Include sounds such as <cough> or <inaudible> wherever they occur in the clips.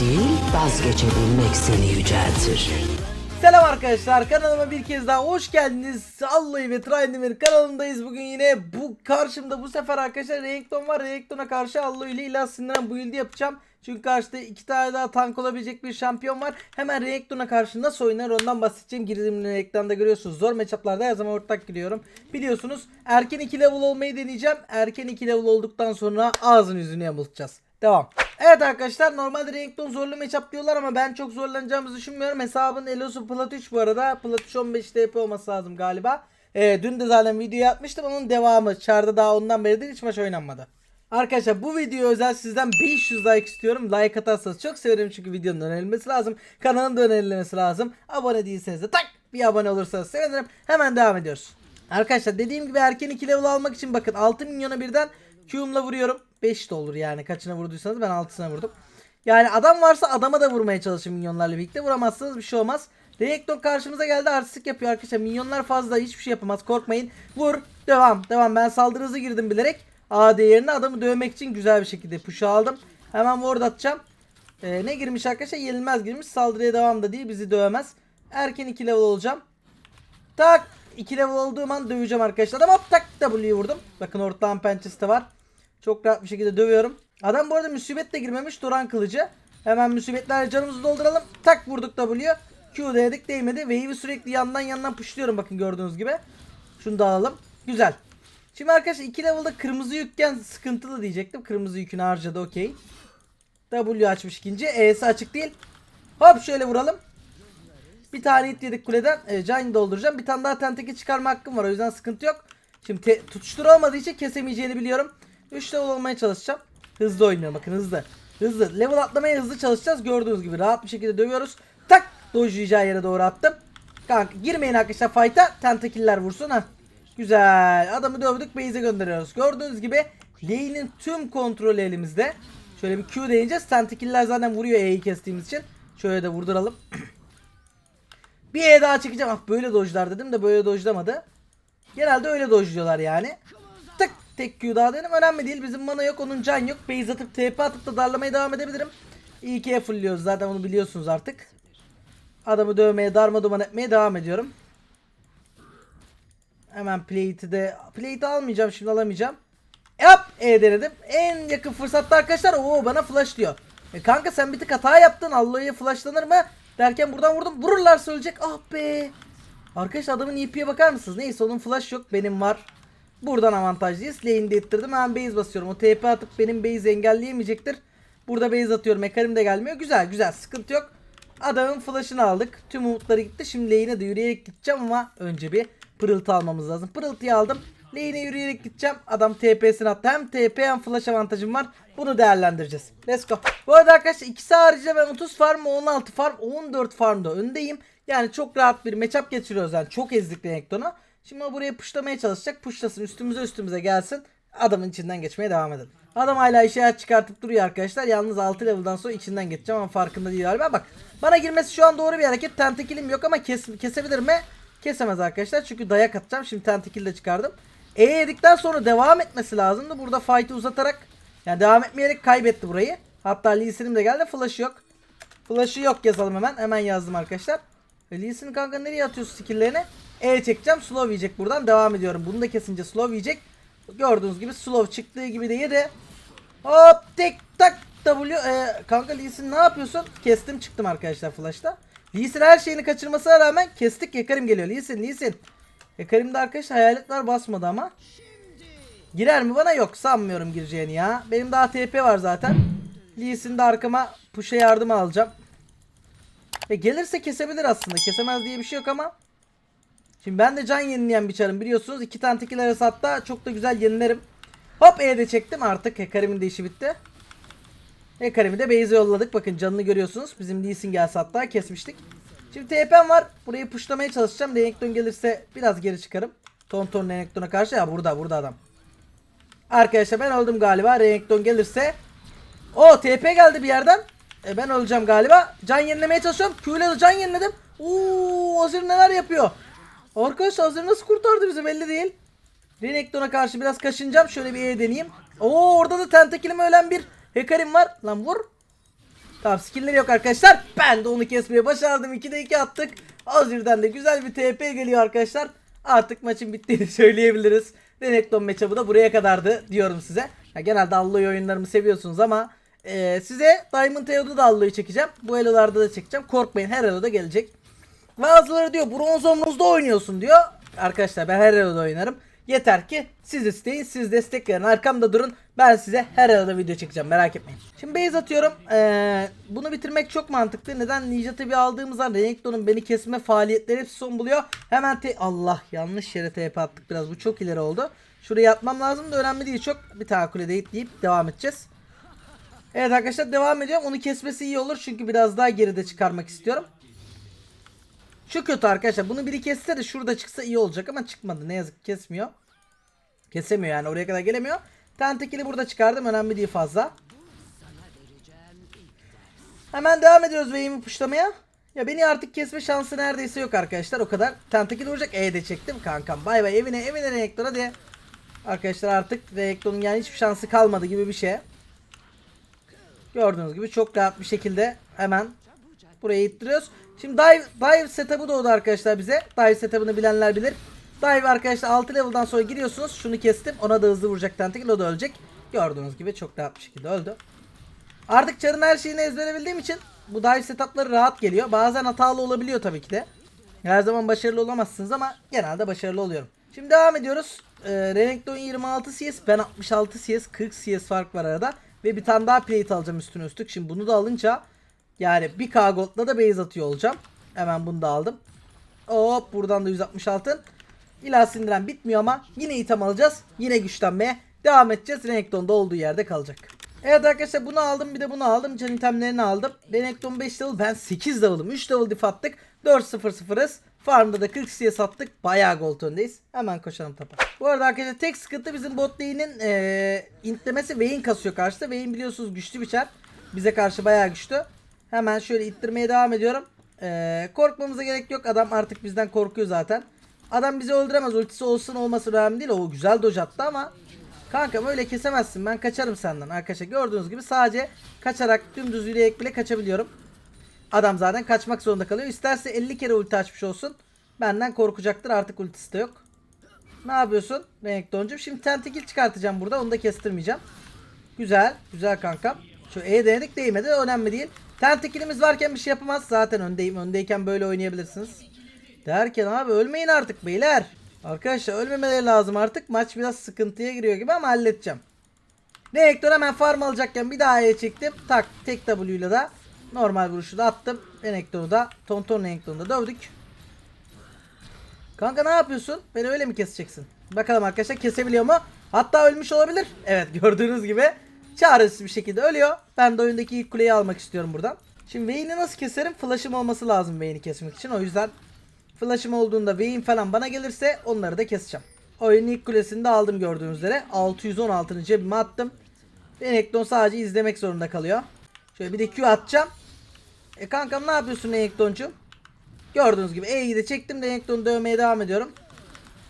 Değil, vazgeçebilmek seni yüceltir. Selam arkadaşlar kanalıma bir kez daha hoş geldiniz. Vallahi ve Trindemir kanalındayız bugün yine bu karşımda bu sefer arkadaşlar Renekton var. Renekton'a karşı Allo ile ilah sindiren build'i yapacağım. Çünkü karşıda iki tane daha tank olabilecek bir şampiyon var. Hemen Renekton'a karşı nasıl oynar ondan bahsedeceğim. Girdiğim ekranda görüyorsunuz. Zor matchup'larda her zaman ortak giriyorum. Biliyorsunuz erken 2 level olmayı deneyeceğim. Erken 2 level olduktan sonra ağzını yüzünü yamultacağız. Devam. Evet arkadaşlar normalde Renekton zorlu matchup diyorlar ama ben çok zorlanacağımızı düşünmüyorum. Hesabın Elosu Plat 3 bu arada. Plat 3 15 TP olması lazım galiba. Ee, dün de zaten video atmıştım onun devamı. Çarda daha ondan beridir hiç maç oynanmadı. Arkadaşlar bu video özel sizden 500 like istiyorum. Like atarsanız çok sevinirim çünkü videonun önerilmesi lazım. Kanalın da önerilmesi lazım. Abone değilseniz de tak bir abone olursanız sevinirim. Hemen devam ediyoruz. Arkadaşlar dediğim gibi erken 2 level almak için bakın 6 milyona birden Q'umla vuruyorum. 5 de olur yani kaçına vurduysanız ben 6'sına vurdum. Yani adam varsa adama da vurmaya çalışın minyonlarla birlikte. Vuramazsanız bir şey olmaz. Renekton karşımıza geldi artistik yapıyor arkadaşlar. Minyonlar fazla hiçbir şey yapamaz korkmayın. Vur devam devam ben saldırı hızı girdim bilerek. A değerini adamı dövmek için güzel bir şekilde push'u aldım. Hemen ward atacağım. Ee, ne girmiş arkadaşlar yenilmez girmiş saldırıya devam da değil bizi dövemez. Erken 2 level olacağım. Tak 2 level olduğum an döveceğim arkadaşlar. Hop tak W'yu vurdum. Bakın ortağın pençesi de var. Çok rahat bir şekilde dövüyorum. Adam bu arada musibetle girmemiş. Turan kılıcı. Hemen musibetlerle canımızı dolduralım. Tak vurduk W. Q dedik değmedi. Wave'i sürekli yandan yandan pushluyorum bakın gördüğünüz gibi. Şunu da alalım. Güzel. Şimdi arkadaşlar 2 level'da kırmızı yükken sıkıntılı diyecektim. Kırmızı yükünü harcadı okey. W açmış ikinci. E'si açık değil. Hop şöyle vuralım. Bir tane hit yedik kuleden. E, can dolduracağım. Bir tane daha tenteki çıkarma hakkım var. O yüzden sıkıntı yok. Şimdi tutuştur olmadığı için kesemeyeceğini biliyorum. 3 level olmaya çalışacağım. Hızlı oynuyorum bakın hızlı. Hızlı. Level atlamaya hızlı çalışacağız. Gördüğünüz gibi rahat bir şekilde dövüyoruz. Tak. Dojlayacağı yere doğru attım. Kanka girmeyin arkadaşlar fight'a. Tentakiller vursun ha. Güzel. Adamı dövdük base'e gönderiyoruz. Gördüğünüz gibi lane'in tüm kontrolü elimizde. Şöyle bir Q deyince tentakiller zaten vuruyor E'yi kestiğimiz için. Şöyle de vurduralım. bir E daha çekeceğim. Ah böyle dojlar dedim de böyle dojlamadı. Genelde öyle dojluyorlar yani. Tek Q daha dedim. Önemli değil. Bizim mana yok. Onun can yok. Base atıp TP atıp da darlamaya devam edebilirim. Ki fullliyoruz. Zaten onu biliyorsunuz artık. Adamı dövmeye darma duman etmeye devam ediyorum. Hemen plate'i de plate'i almayacağım şimdi alamayacağım. Yap E denedim. En yakın fırsatta arkadaşlar o bana flash diyor. E kanka sen bir tık hata yaptın. Allah'a flashlanır mı? Derken buradan vurdum. Vururlar söyleyecek. Ah be. Arkadaşlar adamın EP'ye bakar mısınız? Neyse onun flash yok. Benim var. Buradan avantajlıyız. Lane'de ittirdim. Hemen base basıyorum. O TP atıp benim base engelleyemeyecektir. Burada base atıyorum. Ekarim de gelmiyor. Güzel güzel. Sıkıntı yok. Adamın flash'ını aldık. Tüm umutları gitti. Şimdi lane'e de yürüyerek gideceğim ama önce bir pırıltı almamız lazım. Pırıltıyı aldım. Lane'e yürüyerek gideceğim. Adam TP'sini attı. Hem TP hem flash avantajım var. Bunu değerlendireceğiz. Let's go. Bu arada arkadaşlar ikisi haricinde ben 30 farm, 16 farm, 14 farmda öndeyim. Yani çok rahat bir matchup geçiriyoruz yani. Çok ezdik Renekton'u. Şimdi buraya puşlamaya çalışacak. Puşlasın üstümüze üstümüze gelsin. Adamın içinden geçmeye devam edelim. Adam hala işaret çıkartıp duruyor arkadaşlar. Yalnız 6 level'dan sonra içinden geçeceğim ama farkında değil galiba. Bak bana girmesi şu an doğru bir hareket. Tentakilim yok ama kes, kesebilir mi? Kesemez arkadaşlar. Çünkü dayak atacağım. Şimdi tentakil de çıkardım. E yedikten sonra devam etmesi lazımdı. Burada fight'ı uzatarak yani devam etmeyerek kaybetti burayı. Hatta Lee de geldi. Flash'ı yok. Flash'ı yok yazalım hemen. Hemen yazdım arkadaşlar. E, Lee kanka nereye atıyorsun skill'lerini? E çekeceğim. Slow yiyecek buradan. Devam ediyorum. Bunu da kesince slow yiyecek. Gördüğünüz gibi slow çıktığı gibi de yedi. Hop tek tak W. E, kanka Lee Sin ne yapıyorsun? Kestim çıktım arkadaşlar flash'ta. Lee Sin her şeyini kaçırmasına rağmen kestik. Yekarim geliyor. Lee Sin, Lee Sin. Yekarim'de arkadaşlar hayaletler basmadı ama. Girer mi bana? Yok sanmıyorum gireceğini ya. Benim daha TP var zaten. Lee Sin de arkama push'a yardım alacağım. E gelirse kesebilir aslında. Kesemez diye bir şey yok ama. Şimdi ben de can yenileyen bir çarım biliyorsunuz. İki tane tekil arası hatta çok da güzel yenilerim. Hop E'de çektim artık. Hekarim'in de işi bitti. Hekarim'i de base'e yolladık. Bakın canını görüyorsunuz. Bizim Lee Sin gelse hatta kesmiştik. Şimdi TP'm var. Burayı pushlamaya çalışacağım. Renekton gelirse biraz geri çıkarım. Tonton Renekton'a karşı. Ya burada burada adam. Arkadaşlar ben öldüm galiba. Renekton gelirse. O TP geldi bir yerden. E ben öleceğim galiba. Can yenilemeye çalışıyorum. Q ile can yeniledim. Oo Azir neler yapıyor. Arkadaşlar Azir nasıl kurtardı bizi belli değil. Renekton'a karşı biraz kaşınacağım. Şöyle bir E deneyeyim. Oo orada da tentakilime ölen bir hekarim var. Lan vur. Tamam skill'leri yok arkadaşlar. Ben de onu kesmeye başardım. 2'de 2 attık. Azir'den de güzel bir TP geliyor arkadaşlar. Artık maçın bittiğini <laughs> söyleyebiliriz. Renekton matchup'ı da buraya kadardı diyorum size. Ya genelde Alloy oyunlarımı seviyorsunuz ama e, size Diamond Elo'da da Alloy'u çekeceğim. Bu Elo'larda da çekeceğim. Korkmayın her Elo'da gelecek. Bazıları diyor bronz omuzda oynuyorsun diyor. Arkadaşlar ben her Elo'da oynarım. Yeter ki siz isteyin, siz destek verin. Arkamda durun. Ben size her arada video çekeceğim. Merak etmeyin. Şimdi base atıyorum. Ee, bunu bitirmek çok mantıklı. Neden? Ninja tabi aldığımız an Renekton'un beni kesme faaliyetleri hepsi son buluyor. Hemen te Allah yanlış yere TP attık biraz. Bu çok ileri oldu. Şuraya atmam lazım da önemli değil çok. Bir tane kulede itleyip devam edeceğiz. Evet arkadaşlar devam ediyorum. Onu kesmesi iyi olur. Çünkü biraz daha geride çıkarmak istiyorum. Şu kötü arkadaşlar. Bunu biri kesse de şurada çıksa iyi olacak ama çıkmadı. Ne yazık ki kesmiyor. Kesemiyor yani oraya kadar gelemiyor. Tentekili burada çıkardım. Önemli değil fazla. Hemen devam ediyoruz Vayne'i puşlamaya. Ya beni artık kesme şansı neredeyse yok arkadaşlar. O kadar. Tentekil vuracak. E de çektim kankam. Bay bay evine evine reaktora diye. Arkadaşlar artık reaktörün yani hiçbir şansı kalmadı gibi bir şey. Gördüğünüz gibi çok rahat bir şekilde hemen buraya ittiriyoruz. Şimdi dive, dive setup'ı doğdu arkadaşlar bize. Dive setup'ını bilenler bilir. Dive arkadaşlar 6 level'dan sonra giriyorsunuz. Şunu kestim. Ona da hızlı vuracak tentekil. O da ölecek. Gördüğünüz gibi çok rahat bir şekilde öldü. Artık çarın her şeyini ezberebildiğim için bu dive setup'ları rahat geliyor. Bazen hatalı olabiliyor tabii ki de. Her zaman başarılı olamazsınız ama genelde başarılı oluyorum. Şimdi devam ediyoruz. Ee, Renekton 26 CS, ben 66 CS, 40 CS fark var arada. Ve bir tane daha plate alacağım üstüne üstlük. Şimdi bunu da alınca yani bir K gold'la da base atıyor olacağım. Hemen bunu da aldım. Hop buradan da 160 altın. İlah sindiren bitmiyor ama yine item alacağız. Yine güçlenmeye devam edeceğiz. Renekton da olduğu yerde kalacak. Evet arkadaşlar bunu aldım bir de bunu aldım. Can itemlerini aldım. Renekton 5 level ben 8 level'ım. 3 level diff attık. 4-0-0'ız. Farmda da 40 CS attık. Bayağı gold öndeyiz. Hemen koşalım tapa. Bu arada arkadaşlar tek sıkıntı bizim bot lane'in ee, intlemesi Vayne kasıyor karşıda. Vayne biliyorsunuz güçlü bir çar. Bize karşı bayağı güçlü. Hemen şöyle ittirmeye devam ediyorum. Ee, korkmamıza gerek yok. Adam artık bizden korkuyor zaten. Adam bizi öldüremez. Ultisi olsun olması önemli değil. O güzel doj attı ama Kankam öyle kesemezsin. Ben kaçarım senden arkadaşlar. Gördüğünüz gibi sadece kaçarak dümdüz yürüyerek bile kaçabiliyorum. Adam zaten kaçmak zorunda kalıyor. İsterse 50 kere ulti açmış olsun. Benden korkacaktır. Artık ultisi de yok. Ne yapıyorsun? Renekton'cum. Şimdi tentekil çıkartacağım burada. Onu da kestirmeyeceğim. Güzel. Güzel kankam. Şu E denedik değmedi. Önemli değil. Tentekilimiz varken bir şey yapamaz. Zaten öndeyim. Öndeyken böyle oynayabilirsiniz. Derken abi ölmeyin artık beyler. Arkadaşlar ölmemeleri lazım artık. Maç biraz sıkıntıya giriyor gibi ama halledeceğim. Reaktör hemen farm alacakken bir daha E'ye çektim. Tak tek W ile de normal vuruşu da attım. Reaktörü da Tonton Reaktör'ü da dövdük. Kanka ne yapıyorsun? Beni öyle mi keseceksin? Bakalım arkadaşlar kesebiliyor mu? Hatta ölmüş olabilir. Evet <laughs> gördüğünüz gibi çaresiz bir şekilde ölüyor. Ben de oyundaki ilk kuleyi almak istiyorum buradan. Şimdi Vayne'i nasıl keserim? Flash'ım olması lazım Vayne'i kesmek için. O yüzden Flash'ım olduğunda Vayne falan bana gelirse onları da keseceğim. Oyunun ilk kulesini de aldım gördüğünüz üzere. 616'ını cebime attım. Renekton sadece izlemek zorunda kalıyor. Şöyle bir de Q atacağım. E kankam ne yapıyorsun Renekton'cum? Gördüğünüz gibi E'yi de çektim. Renekton'u dövmeye devam ediyorum.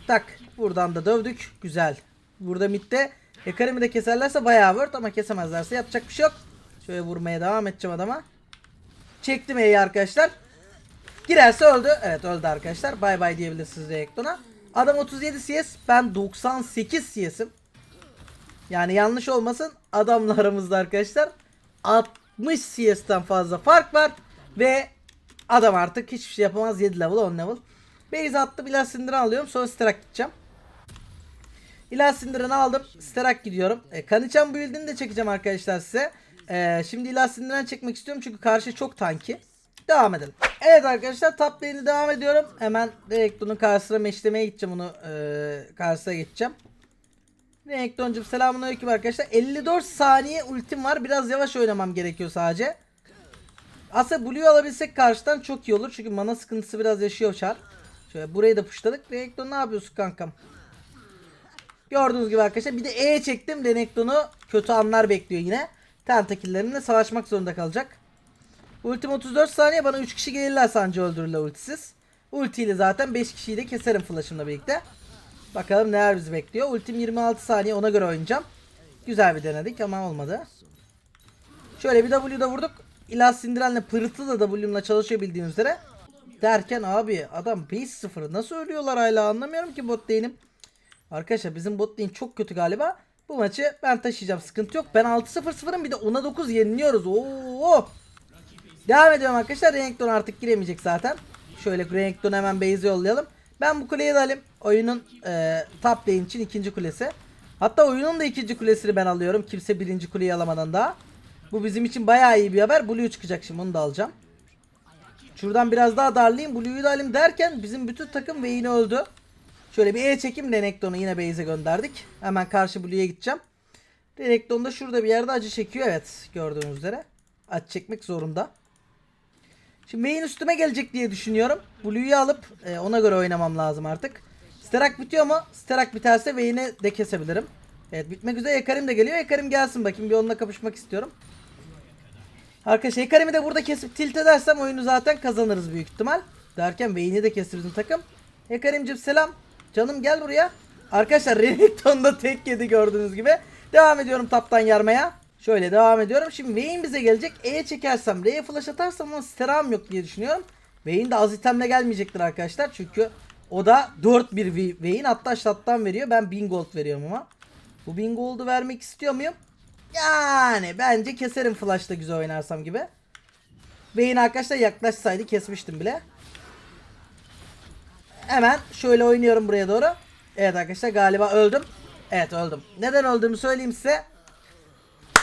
Tak. Buradan da dövdük. Güzel. Burada midde Hecarim'i de keserlerse bayağı word ama kesemezlerse yapacak bir şey yok. Şöyle vurmaya devam edeceğim adama. Çektim E'yi arkadaşlar. Girerse öldü. Evet öldü arkadaşlar. Bay bay diyebilirsiniz Reakton'a. Adam 37 CS. Ben 98 CS'im. Yani yanlış olmasın. Adamla aramızda arkadaşlar 60 CS'ten fazla fark var. Ve adam artık hiçbir şey yapamaz. 7 level 10 level. Base attım. İlah sindiren alıyorum. Sonra Sterak gideceğim. İlah sindiren aldım. Sterak gidiyorum. E, Kanichan build'ini de çekeceğim arkadaşlar size. E, şimdi ilah sindiren çekmek istiyorum. Çünkü karşı çok tanki. Devam edelim. Evet arkadaşlar top lane'e devam ediyorum. Hemen Reakton'un karşısına meşlemeye gideceğim onu e, karşısına geçeceğim. Reakton'cum selamünaleyküm arkadaşlar. 54 saniye ultim var. Biraz yavaş oynamam gerekiyor sadece. Aslında Blue'yu alabilsek karşıdan çok iyi olur. Çünkü mana sıkıntısı biraz yaşıyor Char. Şöyle burayı da puşladık. Reakton ne yapıyorsun kankam? Gördüğünüz gibi arkadaşlar. Bir de E çektim. Renekton'u kötü anlar bekliyor yine. Tentakillerimle savaşmak zorunda kalacak. Ultim 34 saniye bana 3 kişi gelirler sancı öldürürler ultisiz. Ultiyle zaten 5 kişiyi de keserim flash'ımla birlikte. Bakalım neler bizi bekliyor. Ultim 26 saniye ona göre oynayacağım. Güzel bir denedik ama olmadı. Şöyle bir W'da vurduk. İlah sindirenle pırıltı da W'mla çalışıyor bildiğiniz üzere. Derken abi adam 5-0 nasıl ölüyorlar hala anlamıyorum ki bot lane'im. Arkadaşlar bizim bot lane çok kötü galiba. Bu maçı ben taşıyacağım sıkıntı yok. Ben 6-0-0'ım bir de 10'a 9 yeniliyoruz. Oo. Devam ediyorum arkadaşlar. Renekton artık giremeyecek zaten. Şöyle Renekton'u hemen base'e yollayalım. Ben bu kuleyi de alayım. Oyunun e, top lane için ikinci kulesi. Hatta oyunun da ikinci kulesini ben alıyorum. Kimse birinci kuleyi alamadan daha. Bu bizim için bayağı iyi bir haber. Blue çıkacak şimdi onu da alacağım. Şuradan biraz daha darlayayım. Blue'yu da alayım derken bizim bütün takım Vayne öldü. Şöyle bir E çekim Renekton'u yine base'e gönderdik. Hemen karşı Blue'ya gideceğim. Renekton da şurada bir yerde acı çekiyor. Evet gördüğünüz üzere. Acı çekmek zorunda. Şimdi Vayne üstüme gelecek diye düşünüyorum. Blue'yu alıp e, ona göre oynamam lazım artık. Sterak bitiyor mu? Sterak biterse Vayne'i de kesebilirim. Evet bitmek üzere Ekarim de geliyor. Ekarim gelsin bakayım bir onunla kapışmak istiyorum. Arkadaşlar Ekarim'i de burada kesip tilt edersem oyunu zaten kazanırız büyük ihtimal. Derken Vayne'i de kesir bizim takım. Ekarim'cim selam. Canım gel buraya. Arkadaşlar <laughs> Renekton da tek yedi gördüğünüz gibi. Devam ediyorum taptan yarmaya. Şöyle devam ediyorum. Şimdi Vayne bize gelecek. E'ye çekersem, R'ye flash atarsam ama steram yok diye düşünüyorum. Vayne de az itemle gelmeyecektir arkadaşlar. Çünkü o da 4-1 Vayne hatta şattan veriyor. Ben 1000 gold veriyorum ama. Bu 1000 gold'u vermek istiyor muyum? Yani bence keserim flash'ta güzel oynarsam gibi. Vayne arkadaşlar yaklaşsaydı kesmiştim bile. Hemen şöyle oynuyorum buraya doğru. Evet arkadaşlar galiba öldüm. Evet öldüm. Neden öldüğümü söyleyeyim size.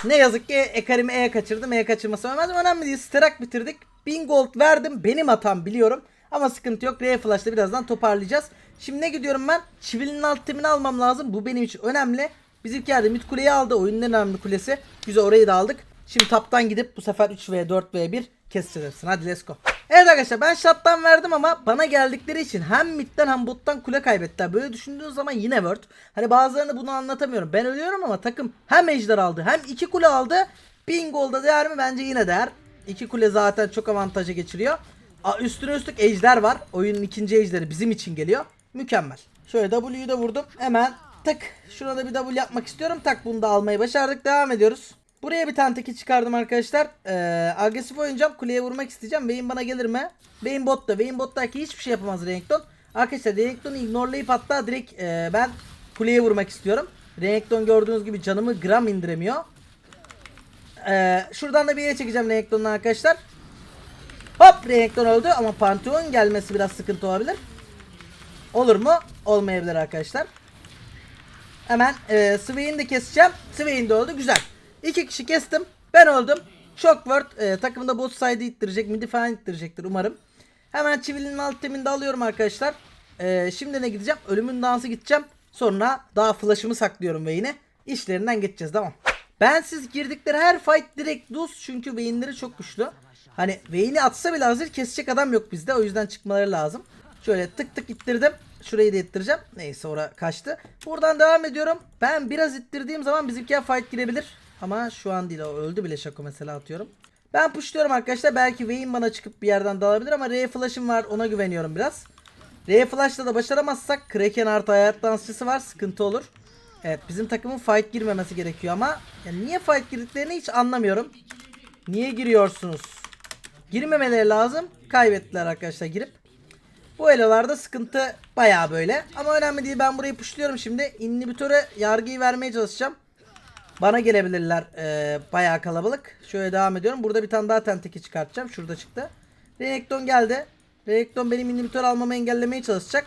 Ne yazık ki Ekarim'i E'ye kaçırdım. E'ye kaçırması olmaz. Önemli değil. Sterak bitirdik. 1000 gold verdim. Benim hatam biliyorum. Ama sıkıntı yok. R Flash'ta birazdan toparlayacağız. Şimdi ne gidiyorum ben? Çivilinin alt temini almam lazım. Bu benim için önemli. Bizimki yerde mid kuleyi aldı. Oyunun en önemli kulesi. Güzel orayı da aldık. Şimdi taptan gidip bu sefer 3v 4v1 keseceğiz. Hadi let's go. Evet arkadaşlar ben shot'tan verdim ama bana geldikleri için hem midden hem bottan kule kaybettiler. Böyle düşündüğün zaman yine word. Hani bazılarını bunu anlatamıyorum. Ben ölüyorum ama takım hem ejder aldı hem iki kule aldı. 1000 golda değer mi? Bence yine değer. İki kule zaten çok avantaja geçiriyor. Aa, üstüne üstlük ejder var. Oyunun ikinci ejderi bizim için geliyor. Mükemmel. Şöyle W'yu da vurdum. Hemen tık. Şurada bir W yapmak istiyorum. Tak bunu da almayı başardık. Devam ediyoruz. Buraya bir tane teki çıkardım arkadaşlar. Ee, agresif oynayacağım. Kuleye vurmak isteyeceğim. Vayne bana gelir mi? Vayne botta. Vayne bottaki hiçbir şey yapamaz Renekton. Arkadaşlar Renekton'u ignorelayıp hatta direkt e, ben kuleye vurmak istiyorum. Renekton gördüğünüz gibi canımı gram indiremiyor. Ee, şuradan da bir yere çekeceğim Renekton'u arkadaşlar. Hop Renekton öldü ama Pantheon gelmesi biraz sıkıntı olabilir. Olur mu? Olmayabilir arkadaşlar. Hemen e, Swain'i de keseceğim. Swain de öldü. Güzel. İki kişi kestim. Ben öldüm. Shockworld e, takımda bot side'ı ittirecek. Midi falan ittirecektir umarım. Hemen çivilinin alt temini alıyorum arkadaşlar. E, şimdi ne gideceğim? Ölümün dansı gideceğim. Sonra daha flash'ımı saklıyorum ve yine işlerinden geçeceğiz tamam. Ben siz girdikleri her fight direkt lose çünkü Vayne'leri çok güçlü. Hani Vayne'i atsa bile hazır kesecek adam yok bizde o yüzden çıkmaları lazım. Şöyle tık tık ittirdim. Şurayı da ittireceğim. Neyse ora kaçtı. Buradan devam ediyorum. Ben biraz ittirdiğim zaman bizimkiler fight girebilir. Ama şu an değil o öldü bile şako mesela atıyorum. Ben pushluyorum arkadaşlar. Belki Vayne bana çıkıp bir yerden dalabilir ama R flash'ım var ona güveniyorum biraz. R flash'la da başaramazsak Kraken artı hayat dansçısı var sıkıntı olur. Evet bizim takımın fight girmemesi gerekiyor ama ya niye fight girdiklerini hiç anlamıyorum. Niye giriyorsunuz? Girmemeleri lazım. Kaybettiler arkadaşlar girip. Bu elolarda sıkıntı baya böyle. Ama önemli değil ben burayı pushluyorum şimdi. İnhibitöre yargıyı vermeye çalışacağım. Bana gelebilirler ee, bayağı kalabalık. Şöyle devam ediyorum. Burada bir tane daha tenteki çıkartacağım. Şurada çıktı. Renekton geldi. Renekton benim inhibitör almamı engellemeye çalışacak.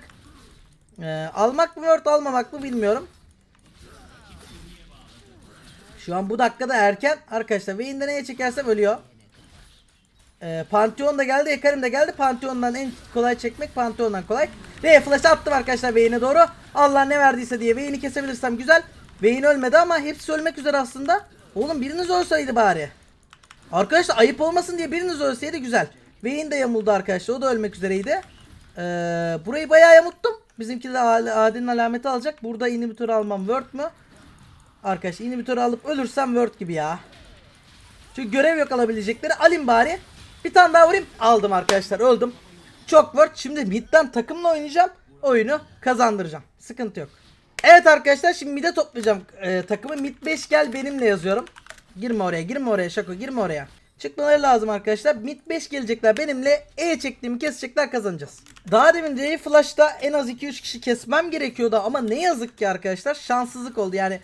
Ee, almak mı word almamak mı bilmiyorum. Şu an bu dakikada erken. Arkadaşlar Vayne'de neye çekersem ölüyor. Ee, Pantheon da geldi. Ekarim de geldi. Pantheon'dan en kolay çekmek Pantheon'dan kolay. Ve flash attım arkadaşlar Vayne'e doğru. Allah ne verdiyse diye Vayne'i kesebilirsem güzel. Vayne ölmedi ama hepsi ölmek üzere aslında. Oğlum biriniz ölseydi bari. Arkadaşlar ayıp olmasın diye biriniz ölseydi güzel. Vayne de yamuldu arkadaşlar. O da ölmek üzereydi. Ee, burayı bayağı yamuttum. Bizimki de Adil'in alameti alacak. Burada inhibitör almam word mü? Arkadaşlar inhibitörü alıp ölürsem word gibi ya. Çünkü görev yok alabilecekleri. Alayım bari. Bir tane daha vurayım. Aldım arkadaşlar. Öldüm. Çok word. Şimdi midden takımla oynayacağım. Oyunu kazandıracağım. Sıkıntı yok. Evet arkadaşlar şimdi mid'e toplayacağım e, takımı. Mid 5 gel benimle yazıyorum. Girme oraya girme oraya Şako girme oraya. Çıkmaları lazım arkadaşlar. Mid 5 gelecekler benimle. E çektiğimi kesecekler kazanacağız. Daha demin Ray Flash'ta en az 2-3 kişi kesmem gerekiyordu ama ne yazık ki arkadaşlar şanssızlık oldu yani.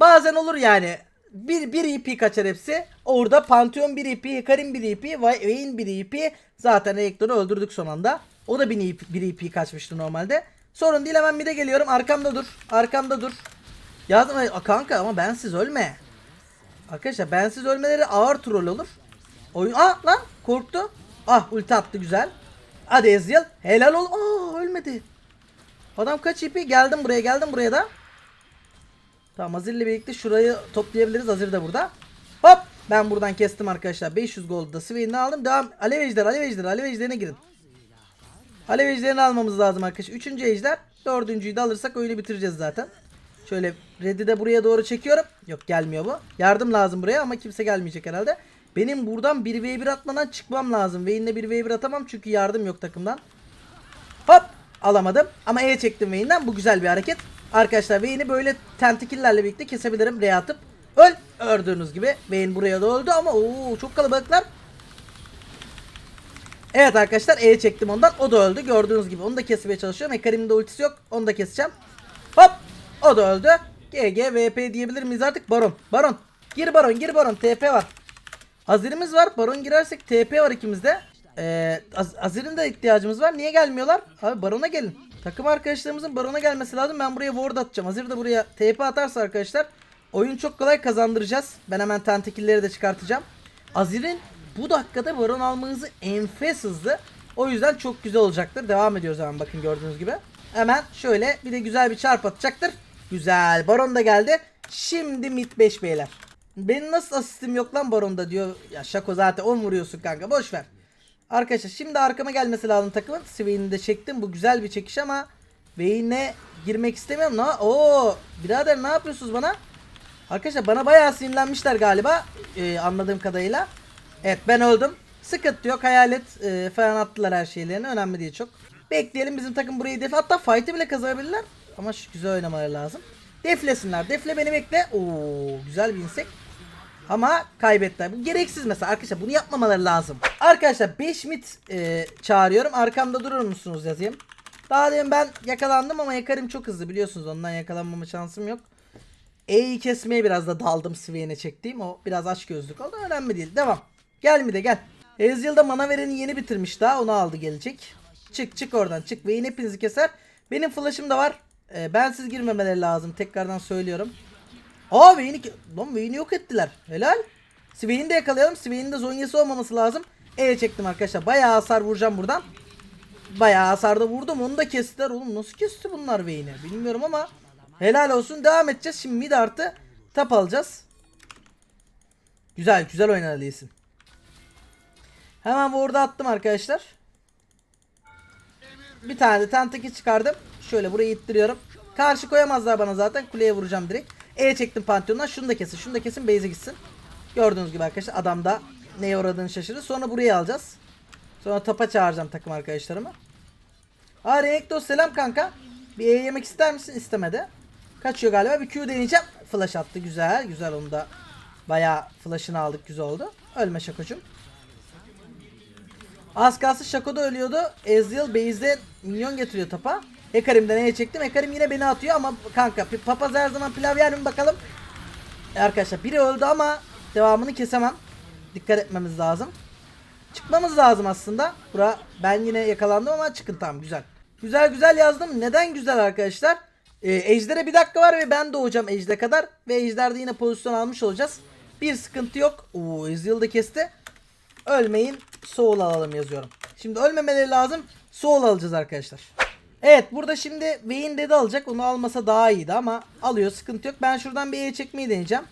Bazen olur yani. Bir, bir EP kaçar hepsi. Orada Pantheon bir EP, Hikarim bir EP, Vayne bir EP. Zaten Reaktor'u öldürdük son anda. O da bir EP, bir EP kaçmıştı normalde. Sorun değil hemen mid'e geliyorum. Arkamda dur. Arkamda dur. Yazdım Ay, kanka ama bensiz ölme. Arkadaşlar bensiz ölmeleri ağır troll olur. Oyun ah lan korktu. Ah ulti attı güzel. Hadi Ezreal helal ol. Aa ölmedi. Adam kaç ipi geldim buraya geldim buraya da. Tamam Azir'le birlikte şurayı toplayabiliriz. Azir de burada. Hop ben buradan kestim arkadaşlar. 500 gold da Swain'i aldım. Devam. Alev ejder, alev ejder, alev ejderine girin. Alev ejderini almamız lazım arkadaşlar. Üçüncü ejder. Dördüncüyü de alırsak oyunu bitireceğiz zaten. Şöyle red'i de buraya doğru çekiyorum. Yok gelmiyor bu. Yardım lazım buraya ama kimse gelmeyecek herhalde. Benim buradan 1v1 atmadan çıkmam lazım. Vayne'le 1v1 atamam çünkü yardım yok takımdan. Hop alamadım ama E çektim Vayne'den. Bu güzel bir hareket. Arkadaşlar Vayne'i böyle tentikillerle birlikte kesebilirim. R atıp. Öl. Ördüğünüz gibi. Vayne buraya da öldü ama ooo çok kalabalıklar. Evet arkadaşlar E çektim ondan. O da öldü. Gördüğünüz gibi onu da kesmeye çalışıyorum. Ekarim'in de ultisi yok. Onu da keseceğim. Hop. O da öldü. GG VP diyebilir miyiz artık? Baron. Baron. Gir Baron gir Baron. TP var. Azir'imiz var. Baron girersek TP var ikimizde. Ee, Az- Azir'in de ihtiyacımız var. Niye gelmiyorlar? Abi Baron'a gelin. Takım arkadaşlarımızın Baron'a gelmesi lazım. Ben buraya ward atacağım. Azir de buraya TP atarsa arkadaşlar oyun çok kolay kazandıracağız. Ben hemen tentekilleri de çıkartacağım. Azir'in bu dakikada Baron almanızı enfes hızlı. O yüzden çok güzel olacaktır. Devam ediyoruz hemen bakın gördüğünüz gibi. Hemen şöyle bir de güzel bir çarp atacaktır. Güzel. Baron da geldi. Şimdi mid 5 beyler. Benim nasıl asistim yok lan Baron'da diyor. Ya Şako zaten 10 vuruyorsun kanka boş ver. Arkadaşlar şimdi arkama gelmesi lazım takımın. Swain'i de çektim. Bu güzel bir çekiş ama Vayne'e girmek istemiyorum. Na Oo, birader ne yapıyorsunuz bana? Arkadaşlar bana bayağı sinirlenmişler galiba. Ee, anladığım kadarıyla. Evet ben öldüm. Sıkıntı yok. Hayalet e, falan attılar her şeylerini. Önemli değil çok. Bekleyelim bizim takım burayı def. Hatta fight'ı bile kazanabilirler. Ama şu güzel oynamaları lazım. Deflesinler. Defle beni bekle. Oo güzel bir insek. Ama kaybettiler. Bu gereksiz mesela arkadaşlar bunu yapmamaları lazım. Arkadaşlar 5 mit e, çağırıyorum. Arkamda durur musunuz yazayım. Daha demin ben yakalandım ama yakarım çok hızlı biliyorsunuz ondan yakalanmama şansım yok. E'yi kesmeye biraz da daldım Swain'e çektiğim o biraz aç gözlük oldu önemli değil devam. Gel mi de gel. Ezreal'da mana vereni yeni bitirmiş daha onu aldı gelecek. Çık çık oradan çık Vayne hepinizi keser. Benim flash'ım da var. Ee, bensiz girmemeleri lazım tekrardan söylüyorum. Aa Vayne'i lan Vayne'i yok ettiler. Helal. Swain'i de yakalayalım. Swain'in de zonyası olmaması lazım. E çektim arkadaşlar. Bayağı hasar vuracağım buradan. Bayağı hasarda vurdum. Onu da kestiler. Oğlum nasıl kesti bunlar Vayne'i? Bilmiyorum ama helal olsun. Devam edeceğiz. Şimdi mid artı tap alacağız. Güzel güzel oynadı Lee Sin. Hemen ward'a attım arkadaşlar. Bir tane de tentaki çıkardım. Şöyle burayı ittiriyorum. Karşı koyamazlar bana zaten. Kuleye vuracağım direkt. E çektim Pantheon'dan. Şunu da kesin. Şunu da kesin. Base'e gitsin. Gördüğünüz gibi arkadaşlar adam da neye uğradığını şaşırdı. Sonra burayı alacağız. Sonra topa çağıracağım takım arkadaşlarımı. Aa Renekton selam kanka. Bir E yemek ister misin? İstemedi. Kaçıyor galiba. Bir Q deneyeceğim. Flash attı. Güzel. Güzel onu da bayağı flash'ını aldık. Güzel oldu. Ölme şakocum. Az kalsın Şako da ölüyordu. Ezreal base'de minyon getiriyor topa. Ekarim'den neye çektim. Ekarim yine beni atıyor ama kanka papaz her zaman pilav yer mi bakalım. Arkadaşlar biri öldü ama devamını kesemem. Dikkat etmemiz lazım. Çıkmamız lazım aslında. Bura ben yine yakalandım ama çıkın tamam güzel. Güzel güzel yazdım. Neden güzel arkadaşlar? Ee, Ejder'e bir dakika var ve ben doğacağım Ejder'e kadar. Ve Ejder'de yine pozisyon almış olacağız. Bir sıkıntı yok. Oo Ezreal da kesti. Ölmeyin. Soul alalım yazıyorum. Şimdi ölmemeleri lazım. Soul alacağız arkadaşlar. Evet burada şimdi Vayne dedi alacak. Onu almasa daha iyiydi ama alıyor. Sıkıntı yok. Ben şuradan bir E çekmeyi deneyeceğim.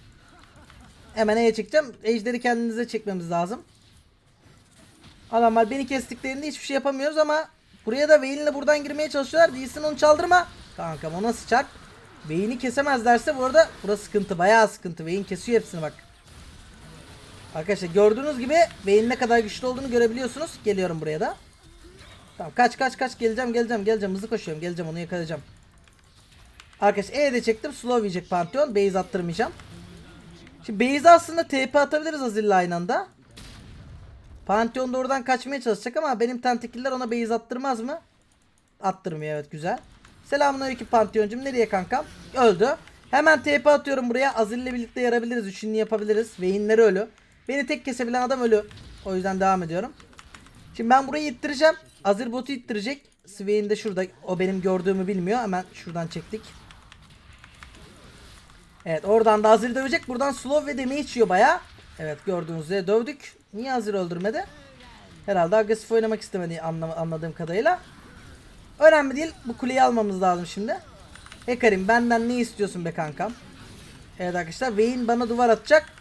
Hemen E çekeceğim. Ejder'i kendinize çekmemiz lazım. Adamlar beni kestiklerinde hiçbir şey yapamıyoruz ama buraya da Vayne'le buradan girmeye çalışıyorlar. Değilsin onu çaldırma. Kankam o nasıl çarp? Vayne'i kesemezlerse bu arada burası sıkıntı. Bayağı sıkıntı. Vayne kesiyor hepsini bak. Arkadaşlar gördüğünüz gibi Vayne'in ne kadar güçlü olduğunu görebiliyorsunuz. Geliyorum buraya da. Tamam kaç kaç kaç geleceğim geleceğim geleceğim hızlı koşuyorum geleceğim onu yakalayacağım. Arkadaşlar E de çektim slow yiyecek Pantheon base attırmayacağım. Şimdi base aslında TP atabiliriz Azir'le aynı anda. Pantheon da oradan kaçmaya çalışacak ama benim tentekiller ona base attırmaz mı? Attırmıyor evet güzel. Selamünaleyküm Pantheon'cum. Nereye kankam? Öldü. Hemen TP atıyorum buraya. Azil ile birlikte yarabiliriz. Üçünü yapabiliriz. Vayne'leri ölü. Beni tek kesebilen adam ölü. O yüzden devam ediyorum. Şimdi ben burayı ittireceğim. Azir botu ittirecek. Swain de şurada. O benim gördüğümü bilmiyor. Hemen şuradan çektik. Evet oradan da Azir dövecek. Buradan slow ve damage yiyor baya. Evet gördüğünüz üzere dövdük. Niye Azir öldürmedi? Herhalde agresif oynamak istemedi anla- anladığım kadarıyla. Önemli değil. Bu kuleyi almamız lazım şimdi. Hekarim benden ne istiyorsun be kankam? Evet arkadaşlar Vayne bana duvar atacak.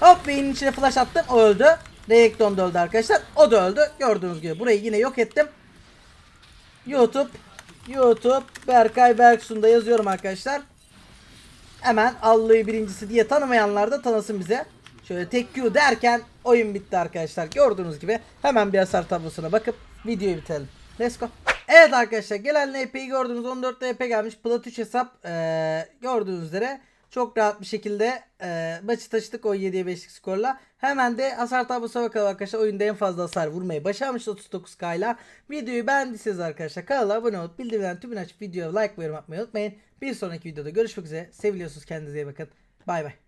Hop Vayne'in içine flash attım. O öldü. Reakton da öldü arkadaşlar. O da öldü. Gördüğünüz gibi burayı yine yok ettim. YouTube YouTube Berkay Berksun'da yazıyorum arkadaşlar. Hemen Allah'ı birincisi diye tanımayanlar da tanısın bize. Şöyle tek Q derken oyun bitti arkadaşlar. Gördüğünüz gibi hemen bir hasar tablosuna bakıp videoyu bitirelim. Let's go. Evet arkadaşlar gelen NP'yi gördünüz 14 NP gelmiş plat 3 hesap Ee, gördüğünüz üzere çok rahat bir şekilde e, maçı taşıdık 17'ye 5'lik skorla. Hemen de hasar tablosuna bakalım arkadaşlar. Oyunda en fazla hasar vurmayı başarmış 39k ile. Videoyu beğendiyseniz arkadaşlar kanala abone olup bildirimlerini tümünü açıp videoya like ve yorum atmayı unutmayın. Bir sonraki videoda görüşmek üzere. Seviliyorsunuz kendinize iyi bakın. Bay bay.